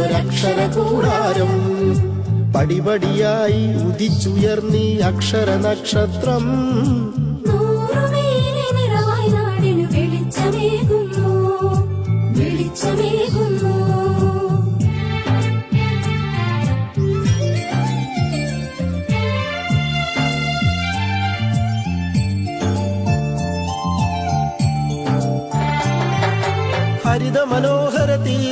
ഒരക്ഷര കൂടാരം പടിപടിയായി ഉദിച്ചുയർന്നി അക്ഷര നക്ഷത്രം ഹരിത മനോഹര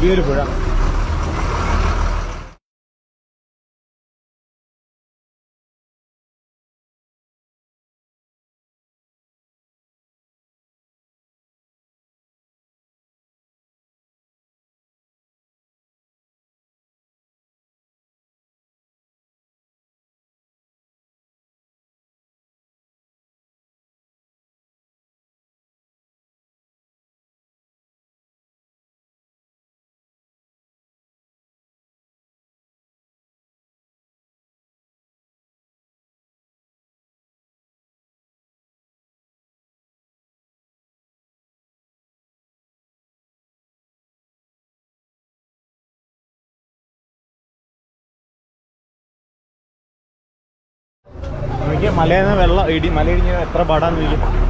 വലിയൊരു പുഴ. എനിക്ക് മലയിൽ നിന്ന് വെള്ളം ഇടി മലയിടിഞ്ഞ് എത്ര പാടാന്ന് ചോദിക്കും.